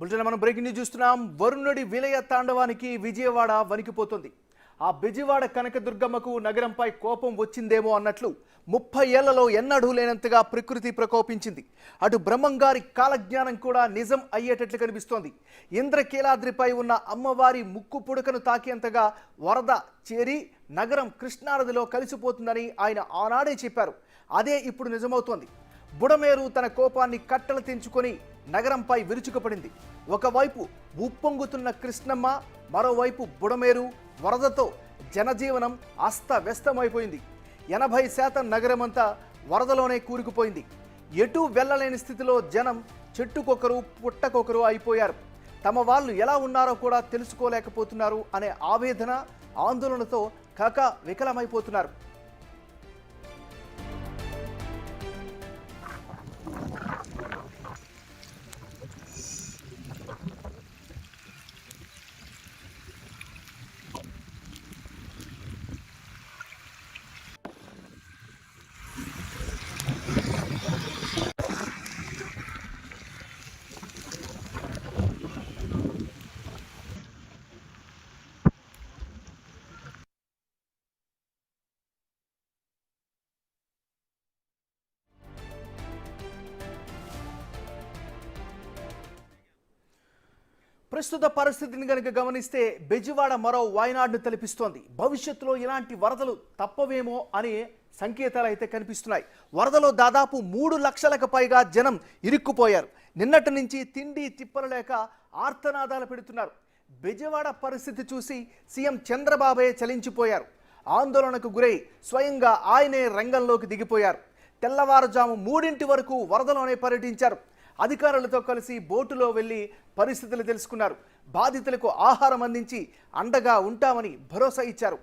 Bulletin మనం breaking news చూస్తున్నాం. వరుణుడి విలయ తాండవానికి విజయవాడ వణికిపోతుంది. ఆ బెజవాడ కనకదుర్గమ్మకు నగరంపై కోపం వచ్చిందేమో అన్నట్లు ముప్పై ఏళ్ళలో ఎన్నడూ లేనంతగా ప్రకృతి ప్రకోపించింది. అటు బ్రహ్మంగారి కాలజ్ఞానం కూడా నిజం అయ్యేటట్లు కనిపిస్తోంది. ఇంద్రకీలాద్రిపై ఉన్న అమ్మవారి ముక్కు పుడకను తాకేంతగా వరద చేరి నగరం కృష్ణానదిలో కలిసిపోతుందని ఆయన ఆనాడే చెప్పారు. అదే ఇప్పుడు నిజమవుతోంది. బుడమేరు తన కోపాన్ని కట్టలు తెంచుకొని నగరంపై విరుచుకుపడింది. ఒకవైపు ఉప్పొంగుతున్న కృష్ణమ్మ మరోవైపు బుడమేరు వరదతో జనజీవనం అస్తవ్యస్తమైపోయింది. ఎనభై శాతం నగరమంతా వరదలోనే కూరుకుపోయింది. ఎటూ వెళ్ళలేని స్థితిలో జనం చెట్టుకొకరు పుట్టకొకరు అయిపోయారు. తమ వాళ్ళు ఎలా ఉన్నారో కూడా తెలుసుకోలేకపోతున్నారు అనే ఆవేదన ఆందోళనతో కక వికలమైపోతున్నారు. ప్రస్తుత పరిస్థితిని కనుక గమనిస్తే బెజవాడ మరో వాయనాడ్ను తలపిస్తోంది. భవిష్యత్తులో ఇలాంటి వరదలు తప్పవేమో అనే సంకేతాలు అయితే కనిపిస్తున్నాయి. వరదలో దాదాపు మూడు లక్షలకు పైగా జనం ఇరుక్కుపోయారు. నిన్నటి నుంచి తిండి తిప్పలు లేక ఆర్తనాదాలు పెడుతున్నారు. బెజవాడ పరిస్థితి చూసి సీఎం చంద్రబాబే చలించిపోయారు. ఆందోళనకు గురై స్వయంగా ఆయనే రంగంలోకి దిగిపోయారు. తెల్లవారుజాము మూడింటి వరకు వరదలోనే పర్యటించారు. అధికారులతో కలిసి బోటులో వెళ్ళి పరిస్థితులు తెలుసుకున్నారు. బాధితులకు ఆహారం అందించి అండగా ఉంటామని భరోసా ఇచ్చారు.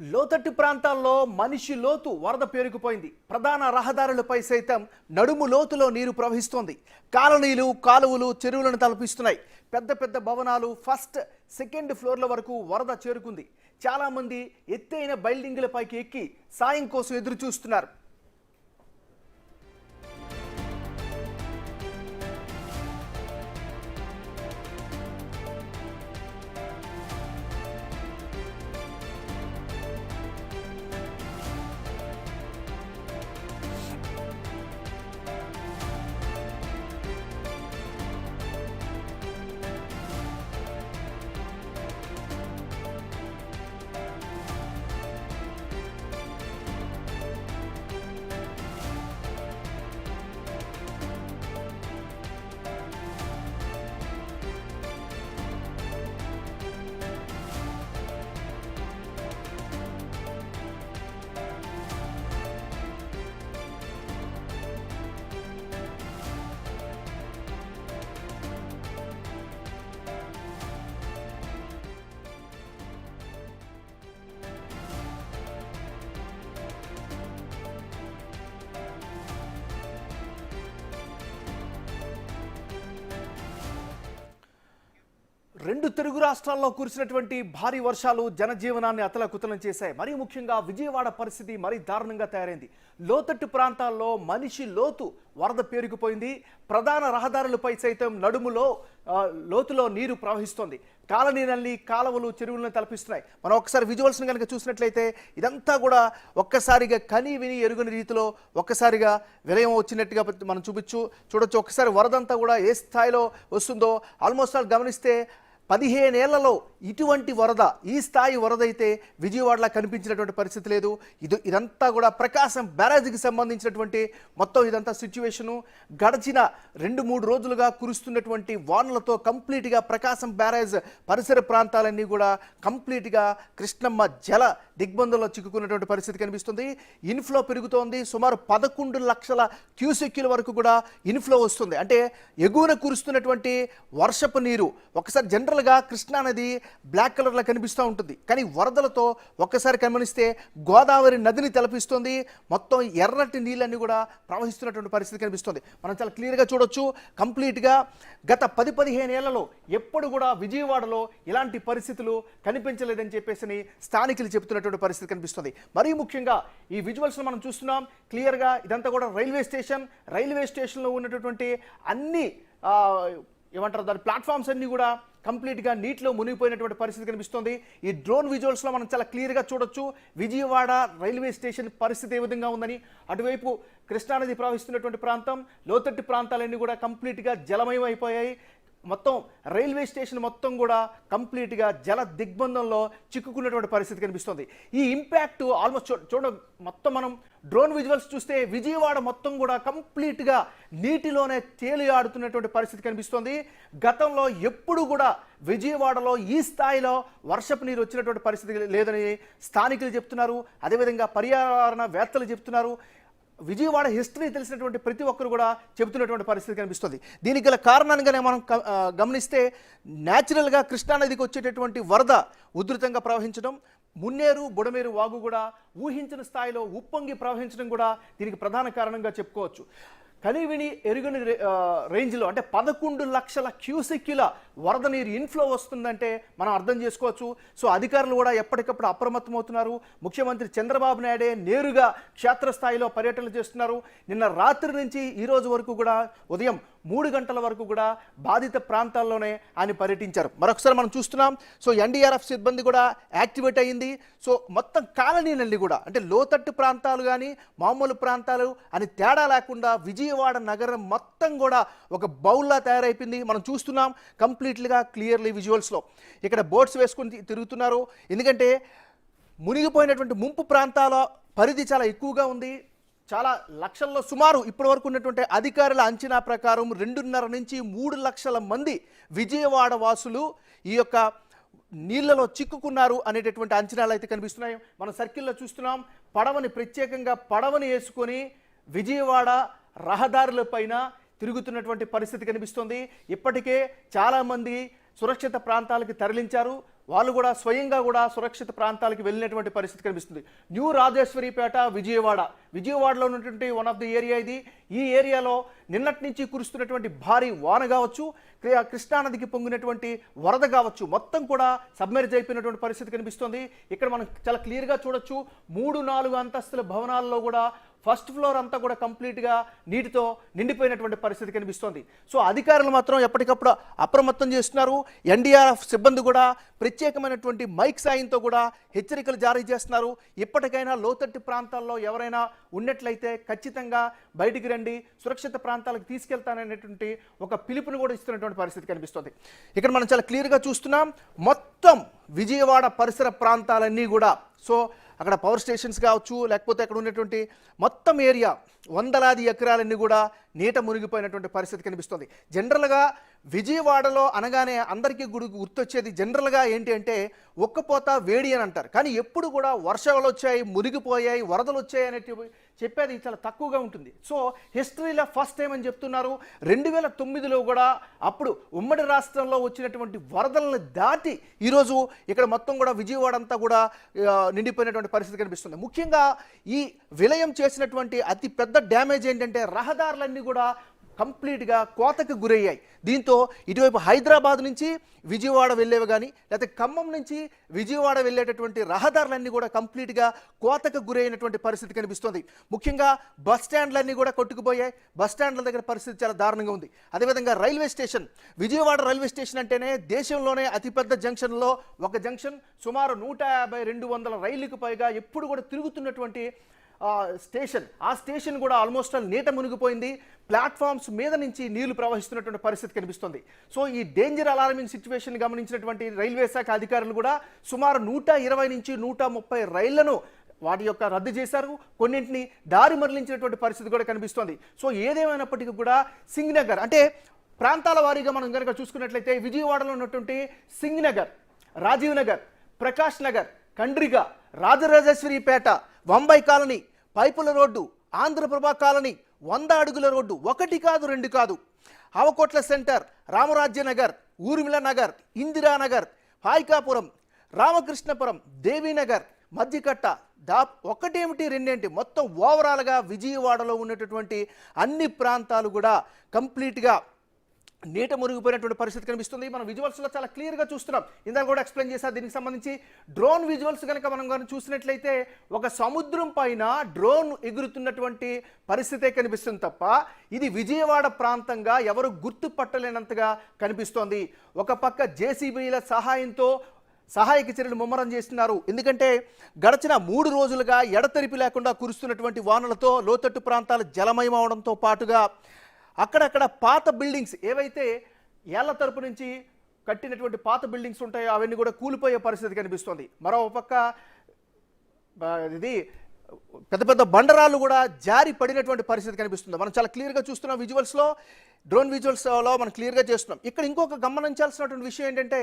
లోతట్టు ప్రాంతాల్లో మనిషి లోతు వరద పేరుకుపోయింది. ప్రధాన రహదారులపై సైతం నడుము లోతులో నీరు ప్రవహిస్తోంది. కాలనీలు కాలువలు చెరువులను తలపిస్తున్నాయి. పెద్ద పెద్ద భవనాలు ఫస్ట్ సెకండ్ ఫ్లోర్ల వరకు వరద చేరుకుంది. చాలామంది ఎత్తైన బిల్డింగులపైకి ఎక్కి సాయం కోసం ఎదురు చూస్తున్నారు రెండు తెలుగు రాష్ట్రాల్లో కురిసినటువంటి భారీ వర్షాలు జనజీవనాన్ని అతలకుతలం చేశాయి. మరీ ముఖ్యంగా విజయవాడ పరిస్థితి మరీ దారుణంగా తయారైంది. లోతట్టు ప్రాంతాల్లో మనిషి లోతు వరద పేరుకుపోయింది. ప్రధాన రహదారులపై సైతం నడుములో లోతులో నీరు ప్రవహిస్తోంది. కాలనీలన్నీ కాలువలు చెరువులను తలపిస్తున్నాయి. మనం ఒకసారి విజువల్స్ని కనుక చూసినట్లయితే ఇదంతా కూడా ఒక్కసారిగా కని విని ఎరుగని రీతిలో ఒక్కసారిగా విలయం వచ్చినట్టుగా మనం చూపించు చూడొచ్చు. ఒక్కసారి వరదంతా కూడా ఏ స్థాయిలో వస్తుందో ఆల్మోస్ట్ ఆల్ గమనిస్తే పదిహేనేళ్ళలో ఇటువంటి వరద ఈ స్థాయి వరద అయితే విజయవాడలో కనిపించినటువంటి పరిస్థితి లేదు. ఇది ఇదంతా కూడా ప్రకాశం బ్యారేజ్కి సంబంధించినటువంటి మొత్తం ఇదంతా సిచ్యువేషను. గడిచిన రెండు మూడు రోజులుగా కురుస్తున్నటువంటి వానలతో కంప్లీట్గా ప్రకాశం బ్యారేజ్ పరిసర ప్రాంతాలన్నీ కూడా కంప్లీట్గా కృష్ణమ్మ జల దిగ్బంధంలో చిక్కుకున్నటువంటి పరిస్థితి కనిపిస్తుంది. ఇన్ఫ్లో పెరుగుతోంది. సుమారు పదకొండు లక్షల క్యూసెక్యుల వరకు కూడా ఇన్ఫ్లో వస్తుంది. అంటే ఎగువన కురుస్తున్నటువంటి వర్షపు నీరు ఒకసారి జనరల్గా కృష్ణా నది బ్లాక్ కలర్లో కనిపిస్తూ ఉంటుంది. కానీ వరదలతో ఒక్కసారి గమనిస్తే గోదావరి నదిని తలపిస్తుంది. మొత్తం ఎర్రటి నీళ్ళన్నీ కూడా ప్రవహిస్తున్నటువంటి పరిస్థితి కనిపిస్తుంది. మనం చాలా క్లియర్గా చూడొచ్చు. కంప్లీట్గా గత పది పదిహేను ఏళ్ళలో ఎప్పుడు కూడా విజయవాడలో ఇలాంటి పరిస్థితులు కనిపించలేదని చెప్పేసి స్థానికులు చెబుతున్నటువంటి పరిస్థితి కనిపిస్తుంది. మరీ ముఖ్యంగా ఈ విజువల్స్ను మనం చూస్తున్నాం. క్లియర్గా ఇదంతా కూడా రైల్వే స్టేషన్. రైల్వే స్టేషన్లో ఉన్నటువంటి అన్ని ఏమంటారు దాని ప్లాట్ఫామ్స్ అన్నీ కూడా కంప్లీట్గా నీటిలో మునిగిపోయినటువంటి పరిస్థితి కనిపిస్తుంది. ఈ డ్రోన్ విజువల్స్లో మనం చాలా క్లియర్గా చూడొచ్చు. విజయవాడ రైల్వే స్టేషన్ పరిస్థితి ఏ విధంగా ఉందని. అటువైపు కృష్ణానది ప్రవహిస్తున్నటువంటి ప్రాంతం లోతట్టు ప్రాంతాలన్నీ కూడా కంప్లీట్గా జలమయం అయిపోయాయి మొత్తం రైల్వే స్టేషన్ మొత్తం కూడా కంప్లీట్గా జల దిగ్బంధంలో చిక్కుకున్నటువంటి పరిస్థితి కనిపిస్తుంది. ఈ ఇంపాక్ట్ ఆల్మోస్ట్ చూడ మొత్తం మనం డ్రోన్ విజువల్స్ చూస్తే విజయవాడ మొత్తం కూడా కంప్లీట్గా నీటిలోనే తేలియాడుతున్నటువంటి పరిస్థితి కనిపిస్తుంది. గతంలో ఎప్పుడు కూడా విజయవాడలో ఈ స్థాయిలో వర్షపు నీరు వచ్చినటువంటి పరిస్థితి లేదని స్థానికులు చెప్తున్నారు. అదేవిధంగా పర్యావరణ వేత్తలు చెప్తున్నారు. విజయవాడ హిస్టరీ తెలిసినటువంటి ప్రతి ఒక్కరు కూడా చెబుతున్నటువంటి పరిస్థితి కనిపిస్తుంది. దీనికి గల కారణంగానే మనం గమనిస్తే న్యాచురల్గా కృష్ణానదికి వచ్చేటటువంటి వరద ఉధృతంగా ప్రవహించడం మున్నేరు బుడమేరు వాగు కూడా ఊహించిన స్థాయిలో ఉప్పొంగి ప్రవహించడం కూడా దీనికి ప్రధాన కారణంగా చెప్పుకోవచ్చు. కనివిని ఎరుగని రేంజ్లో అంటే పదకొండు లక్షల క్యూసెక్యుల వరద నీరు ఇన్ఫ్లో వస్తుందంటే మనం అర్థం చేసుకోవచ్చు. సో అధికారులు కూడా ఎప్పటికప్పుడు అప్రమత్తం అవుతున్నారు ముఖ్యమంత్రి చంద్రబాబు నాయుడే నేరుగా క్షేత్రస్థాయిలో పర్యటనలు చేస్తున్నారు. నిన్న రాత్రి నుంచి ఈ రోజు వరకు కూడా ఉదయం మూడు గంటల వరకు కూడా బాధిత ప్రాంతాల్లోనే ఆయన పర్యటించారు. మరొకసారి మనం చూస్తున్నాం. సో ఎన్డీఆర్ఎఫ్ సిబ్బంది కూడా యాక్టివేట్ అయ్యింది. సో మొత్తం కాలనీలన్నీ కూడా అంటే లోతట్టు ప్రాంతాలు కానీ మామూలు ప్రాంతాలు అని తేడా లేకుండా విజయవాడ నగరం మొత్తం కూడా ఒక బౌల్లా తయారైపోయింది. మనం చూస్తున్నాం కంప్లీట్గా క్లియర్లీ విజువల్స్లో. ఇక్కడ బోట్స్ వేసుకుని తిరుగుతున్నారు. ఎందుకంటే మునిగిపోయినటువంటి ముంపు ప్రాంతాల పరిధి చాలా ఎక్కువగా ఉంది. చాలా లక్షల్లో సుమారు ఇప్పటి వరకు ఉన్నటువంటి అధికారుల అంచనా ప్రకారం రెండున్నర నుంచి మూడు లక్షల మంది విజయవాడ వాసులు ఈ యొక్క నీళ్ళలో చిక్కుకున్నారు అనేటటువంటి అంచనాలు అయితే కనిపిస్తున్నాయి. మనం సర్కిల్లో చూస్తున్నాం పడవని ప్రత్యేకంగా పడవని వేసుకొని విజయవాడ రహదారుల పైన తిరుగుతున్నటువంటి పరిస్థితి కనిపిస్తుంది. ఇప్పటికే చాలామంది సురక్షిత ప్రాంతాలకి తరలించారు. వాళ్ళు కూడా స్వయంగా కూడా సురక్షిత ప్రాంతాలకు వెళ్ళినటువంటి పరిస్థితి కనిపిస్తుంది. న్యూ రాజేశ్వరిపేట విజయవాడ. విజయవాడలో ఉన్నటువంటి వన్ ఆఫ్ ది ఏరియా ఇది. ఈ ఏరియాలో నిన్నటి నుంచి కురుస్తున్నటువంటి భారీ వాన కావచ్చు క్రి- కృష్ణానదికి పొంగినటువంటి వరద కావచ్చు మొత్తం కూడా సబ్మెరిజ్ అయిపోయినటువంటి పరిస్థితి కనిపిస్తుంది. ఇక్కడ మనం చాలా క్లియర్గా చూడొచ్చు మూడు నాలుగు అంతస్తుల భవనాల్లో కూడా ఫస్ట్ ఫ్లోర్ అంతా కూడా కంప్లీట్గా నీటితో నిండిపోయినటువంటి పరిస్థితి కనిపిస్తోంది. సో అధికారులు మాత్రం ఎప్పటికప్పుడు అప్రమత్తం చేస్తున్నారు. ఎన్డీఆర్ఎఫ్ సిబ్బంది కూడా ప్రత్యేకమైనటువంటి మైక్ సాయంతో కూడా హెచ్చరికలు జారీ చేస్తున్నారు. ఇప్పటికైనా లోతట్టు ప్రాంతాల్లో ఎవరైనా ఉన్నట్లయితే ఖచ్చితంగా బయటికి రండి సురక్షిత ప్రాంతాలకు తీసుకెళ్తాననేటువంటి ఒక పిలుపుని కూడా ఇస్తున్నటువంటి పరిస్థితి కనిపిస్తుంది. ఇక్కడ మనం చాలా క్లియర్గా చూస్తున్నాం మొత్తం విజయవాడ పరిసర ప్రాంతాలన్నీ కూడా. సో అక్కడ పవర్ స్టేషన్స్ కావచ్చు లేకపోతే అక్కడ ఉన్నటువంటి మొత్తం ఏరియా వందలాది ఎకరాలన్నీ కూడా నీట మునిగిపోయినటువంటి పరిస్థితి కనిపిస్తుంది. జనరల్గా విజయవాడలో అనగానే అందరికీ గుడి గుర్తొచ్చేది జనరల్గా ఏంటి అంటే ఒక్కపోత వేడి అని అంటారు. కానీ ఎప్పుడు కూడా వర్షాలు వచ్చాయి మునిగిపోయాయి వరదలు వచ్చాయి అనేటివి చెప్పేది చాలా తక్కువగా ఉంటుంది. సో హిస్టరీలో ఫస్ట్ టైం అని చెప్తున్నారు. రెండు వేల తొమ్మిదిలో కూడా అప్పుడు ఉమ్మడి రాష్ట్రంలో వచ్చినటువంటి వరదలను దాటి ఈరోజు ఇక్కడ మొత్తం కూడా విజయవాడ అంతా కూడా నిండిపోయినటువంటి పరిస్థితి కనిపిస్తుంది. ముఖ్యంగా ఈ విలయం చేసినటువంటి అతి పెద్ద డ్యామేజ్ ఏంటంటే రహదారులన్నీ కూడా కంప్లీట్గా కోతకు గురయ్యాయి. దీంతో ఇటువైపు హైదరాబాద్ నుంచి విజయవాడ వెళ్ళేవి కానీ లేకపోతే ఖమ్మం నుంచి విజయవాడ వెళ్ళేటటువంటి రహదారులన్నీ కూడా కంప్లీట్గా కోతకు గురైనటువంటి పరిస్థితి కనిపిస్తుంది. ముఖ్యంగా బస్ స్టాండ్లన్నీ కూడా కొట్టుకుపోయాయి. బస్ స్టాండ్ల దగ్గర పరిస్థితి చాలా దారుణంగా ఉంది. అదేవిధంగా railway station Vijayawada railway station అంటేనే దేశంలోనే అతిపెద్ద జంక్షన్లో ఒక జంక్షన్ సుమారు నూట యాభై రెండు వందల రైళ్ళకు పైగా ఎప్పుడు కూడా తిరుగుతున్నటువంటి స్టేషన్ ఆ స్టేషన్ కూడా ఆల్మోస్ట్ ఆల్ నీట మునిగిపోయింది. ప్లాట్ఫామ్స్ మీద నుంచి నీళ్ళు ప్రవహిస్తున్నటువంటి పరిస్థితి కనిపిస్తుంది. సో ఈ డేంజర్ అలార్మింగ్ సిచ్యువేషన్ గమనించినటువంటి రైల్వే శాఖ అధికారులు కూడా సుమారు నూట ఇరవై నుంచి నూట ముప్పై రైళ్ళను వాటి యొక్క రద్దు చేశారు. కొన్నింటిని దారి మరలించినటువంటి పరిస్థితి కూడా కనిపిస్తోంది. సో ఏదేమైనప్పటికీ కూడా సింగ్నగర్ అంటే ప్రాంతాల వారీగా మనం కనుక చూసుకున్నట్లయితే విజయవాడలో ఉన్నటువంటి సింగ్నగర్ రాజీవ్ నగర్ ప్రకాష్ నగర్ కండ్రిగ రాజరాజేశ్వరిపేట వంబై కాలనీ పైపుల రోడ్డు ఆంధ్రప్రభ కాలనీ వంద అడుగుల రోడ్డు ఒకటి కాదు రెండు కాదు. ఆవకోట్ల సెంటర్ రామరాజ్య నగర్ ఊర్మిళ నగర్ ఇందిరానగర్ హాయికాపురం రామకృష్ణపురం దేవీనగర్ మధ్యకట్ట దా ఒకటేమిటి రెండేంటి? మొత్తం ఓవరాల్గా విజయవాడలో ఉన్నటువంటి అన్ని ప్రాంతాలు కూడా కంప్లీట్గా నీట మురిగిపోయినటువంటి పరిస్థితి కనిపిస్తుంది. మనం విజువల్స్లో చాలా క్లియర్గా చూస్తున్నాం. ఇందాక కూడా ఎక్స్ప్లెయిన్ చేశారు. దీనికి సంబంధించి డ్రోన్ విజువల్స్ కనుక మనం కనుక చూసినట్లయితే ఒక సముద్రం పైన డ్రోన్ ఎగురుతున్నటువంటి పరిస్థితే కనిపిస్తుంది తప్ప ఇది విజయవాడ ప్రాంతంగా ఎవరు గుర్తుపట్టలేనంతగా కనిపిస్తోంది. ఒక పక్క జేసీబీల సహాయంతో సహాయక చర్యలు ముమ్మరం చేస్తున్నారు. ఎందుకంటే గడచిన మూడు రోజులుగా ఎడతెరిపి లేకుండా కురుస్తున్నటువంటి వానలతో లోతట్టు ప్రాంతాలు జలమయం అవడంతో పాటుగా అక్కడక్కడ పాత బిల్డింగ్స్ ఏవైతే ఏళ్ళ తరపు నుంచి కట్టినటువంటి పాత బిల్డింగ్స్ ఉంటాయో అవన్నీ కూడా కూలిపోయే పరిస్థితి కనిపిస్తుంది. మరో పక్క ఇది పెద్ద పెద్ద బండరాలు కూడా జారి పడినటువంటి పరిస్థితి కనిపిస్తుంది. మనం చాలా క్లియర్గా చూస్తున్నాం విజువల్స్లో డ్రోన్ విజువల్స్లో మనం క్లియర్గా చేస్తున్నాం. ఇక్కడ ఇంకొక గమనించాల్సినటువంటి విషయం ఏంటంటే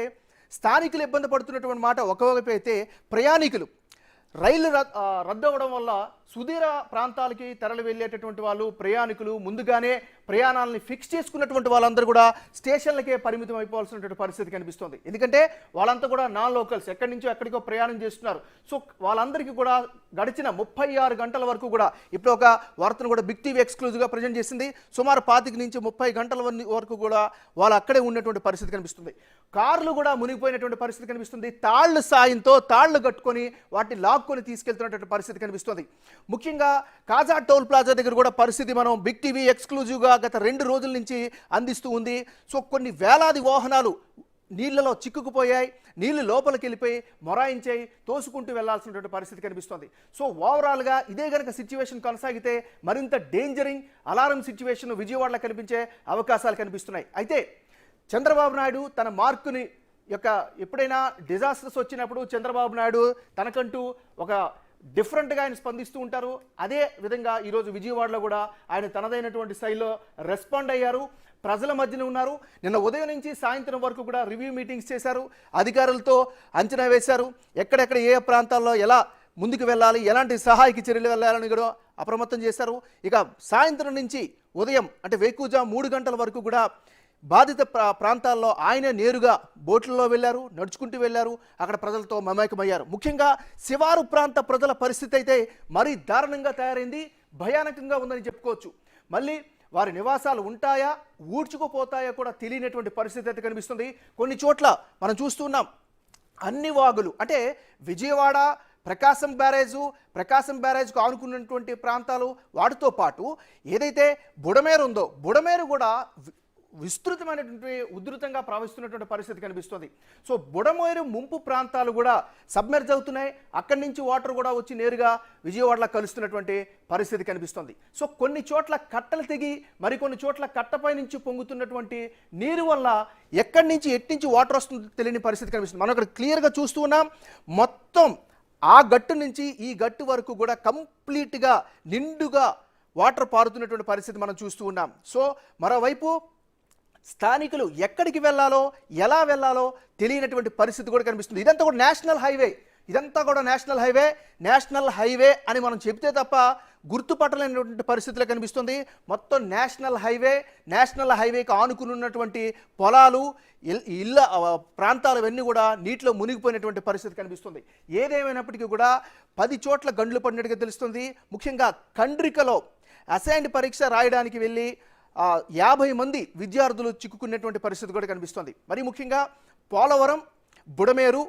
స్థానికులు ఇబ్బంది పడుతున్నటువంటి మాట ఒకవైపు అయితే ప్రయాణికులు రైలు రద్- రద్దు అవ్వడం వల్ల సుదీర ప్రాంతాలకి తరలి వెళ్ళేటటువంటి వాళ్ళు ప్రయాణికులు ముందుగానే ప్రయాణాలని ఫిక్స్ చేసుకున్నటువంటి వాళ్ళందరూ కూడా స్టేషన్లకే పరిమితం అయిపోవాల్సినటువంటి పరిస్థితి కనిపిస్తుంది. ఎందుకంటే వాళ్ళంతా కూడా నాన్ లోకల్స్ ఎక్కడి నుంచో ఎక్కడికో ప్రయాణం చేస్తున్నారు. సో వాళ్ళందరికీ కూడా గడిచిన ముప్పై ఆరు గంటల వరకు కూడా ఇప్పుడు ఒక వార్తను కూడా బిగ్ టీవీ ఎక్స్క్లూజివ్గా ప్రజెంట్ చేసింది. సుమారు పాతిక నుంచి ముప్పై గంటల వరకు కూడా వాళ్ళు అక్కడే ఉన్నటువంటి పరిస్థితి కనిపిస్తుంది. కార్లు కూడా మునిగిపోయినటువంటి పరిస్థితి కనిపిస్తుంది. తాళ్ళు సాయంతో తాళ్ళు కట్టుకొని వాటిని లాక్కొని తీసుకెళ్తున్నటువంటి పరిస్థితి కనిపిస్తుంది. ముఖ్యంగా కాజా టోల్ ప్లాజా దగ్గర కూడా పరిస్థితి మనం బిగ్ టీవీ ఎక్స్క్లూజివ్గా గత రెండు రోజుల నుంచి అందిస్తూ ఉంది. సో కొన్ని వేలాది వాహనాలు నీళ్ళలో చిక్కుకుపోయాయి నీళ్ళు లోపలికి వెళ్ళిపోయి మొరాయించాయి తోసుకుంటూ వెళ్ళాల్సినటువంటి పరిస్థితి కనిపిస్తుంది. సో ఓవరాల్గా ఇదే గనక సిచ్యువేషన్ కొనసాగితే మరింత డేంజరింగ్ అలారం సిచ్యువేషన్ విజయవాడలో కనిపించే అవకాశాలు కనిపిస్తున్నాయి. అయితే చంద్రబాబు నాయుడు తన మార్కుని యొక్క ఎప్పుడైనా డిజాస్టర్స్ వచ్చినప్పుడు చంద్రబాబు నాయుడు తనకంటూ ఒక డిఫరెంట్గా ఆయన స్పందిస్తూ ఉంటారు. అదే విధంగా ఈరోజు విజయవాడలో కూడా ఆయన తనదైనటువంటి శైలిలో రెస్పాండ్ అయ్యారు. ప్రజల మధ్యన ఉన్నారు. నిన్న ఉదయం నుంచి సాయంత్రం వరకు కూడా రివ్యూ మీటింగ్స్ చేశారు. అధికారులతో అంచనా వేశారు. ఎక్కడెక్కడ ఏ ప్రాంతాల్లో ఎలా ముందుకు వెళ్ళాలి ఎలాంటి సహాయక చర్యలు వెళ్ళాలని కూడా అప్రమత్తం చేశారు. ఇక సాయంత్రం నుంచి ఉదయం అంటే వేకుజా మూడు గంటల వరకు కూడా బాధిత ప్రా ప్రాంతాల్లో ఆయనే నేరుగా బోట్లలో వెళ్ళారు నడుచుకుంటూ వెళ్ళారు అక్కడ ప్రజలతో మమేకమయ్యారు. ముఖ్యంగా శివారు ప్రాంత ప్రజల పరిస్థితి అయితే మరీ దారుణంగా తయారైంది భయానకంగా ఉందని చెప్పుకోవచ్చు. మళ్ళీ వారి నివాసాలు ఉంటాయా ఊడ్చుకుపోతాయా కూడా తెలియనటువంటి పరిస్థితి అయితే కనిపిస్తుంది. కొన్ని చోట్ల మనం చూస్తున్నాం అన్ని వాగులు అంటే విజయవాడ ప్రకాశం బ్యారేజు ప్రకాశం బ్యారేజ్కు ఆనుకున్నటువంటి ప్రాంతాలు వాటితో పాటు ఏదైతే బుడమేరు ఉందో బుడమేరు కూడా విస్తృతమైనటువంటి ఉధృతంగా ప్రవహిస్తున్నటువంటి పరిస్థితి కనిపిస్తుంది. సో బుడమేరు ముంపు ప్రాంతాలు కూడా సబ్మెర్జ్ అవుతున్నాయి. అక్కడి నుంచి వాటర్ కూడా వచ్చి నేరుగా విజయవాడలో కలుస్తున్నటువంటి పరిస్థితి కనిపిస్తుంది. సో కొన్ని చోట్ల కట్టలు తెగి మరికొన్ని చోట్ల కట్టపై నుంచి పొంగుతున్నటువంటి నీరు వల్ల ఎక్కడి నుంచి ఎట్టి నుంచి వాటర్ వస్తుందో తెలియని పరిస్థితి కనిపిస్తుంది. మనం ఇక్కడ క్లియర్గా చూస్తూ ఉన్నాం. మొత్తం ఆ గట్టు నుంచి ఈ గట్టు వరకు కూడా కంప్లీట్గా నిండుగా వాటర్ పారుతున్నటువంటి పరిస్థితి మనం చూస్తూ ఉన్నాం. సో మరోవైపు స్థానికులు ఎక్కడికి వెళ్ళాలో ఎలా వెళ్ళాలో తెలియనటువంటి పరిస్థితి కూడా కనిపిస్తుంది. ఇదంతా కూడా నేషనల్ హైవే. ఇదంతా కూడా నేషనల్ హైవే నేషనల్ హైవే అని మనం చెబితే తప్ప గుర్తుపట్టలేనటువంటి పరిస్థితులు కనిపిస్తుంది. మొత్తం నేషనల్ హైవే నేషనల్ హైవేకి ఆనుకుని ఉన్నటువంటి పొలాలు ఇళ్ళ ప్రాంతాలు ఇవన్నీ కూడా నీటిలో మునిగిపోయినటువంటి పరిస్థితి కనిపిస్తుంది. ఏదేమైనప్పటికీ కూడా పది చోట్ల గండ్లు పడినట్టుగా తెలుస్తుంది. ముఖ్యంగా కండ్రికలో అసైన్డ్ పరీక్ష రాయడానికి వెళ్ళి యాభై మంది విద్యార్థులు చిక్కుకున్నటువంటి పరిస్థితి కూడా కనిపిస్తుంది. మరి ముఖ్యంగా పోలవరం బుడమేరు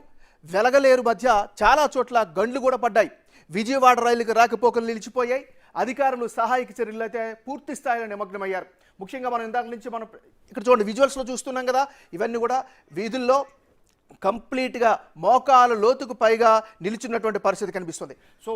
వెలగలేరు మధ్య చాలా చోట్ల గండ్లు కూడా పడ్డాయి. విజయవాడ రైలుకి రాకపోకలు నిలిచిపోయాయి. అధికారులు సహాయక చర్యలు అయితే పూర్తి స్థాయిలో నిమగ్నమయ్యారు. ముఖ్యంగా మనం ఇందాక నుంచి మనం ఇక్కడ చూడండి విజువల్స్లో చూస్తున్నాం కదా ఇవన్నీ కూడా వీధుల్లో కంప్లీట్గా మోకాలు లోతుకు పైగా నిలిచినటువంటి పరిస్థితి కనిపిస్తుంది. సో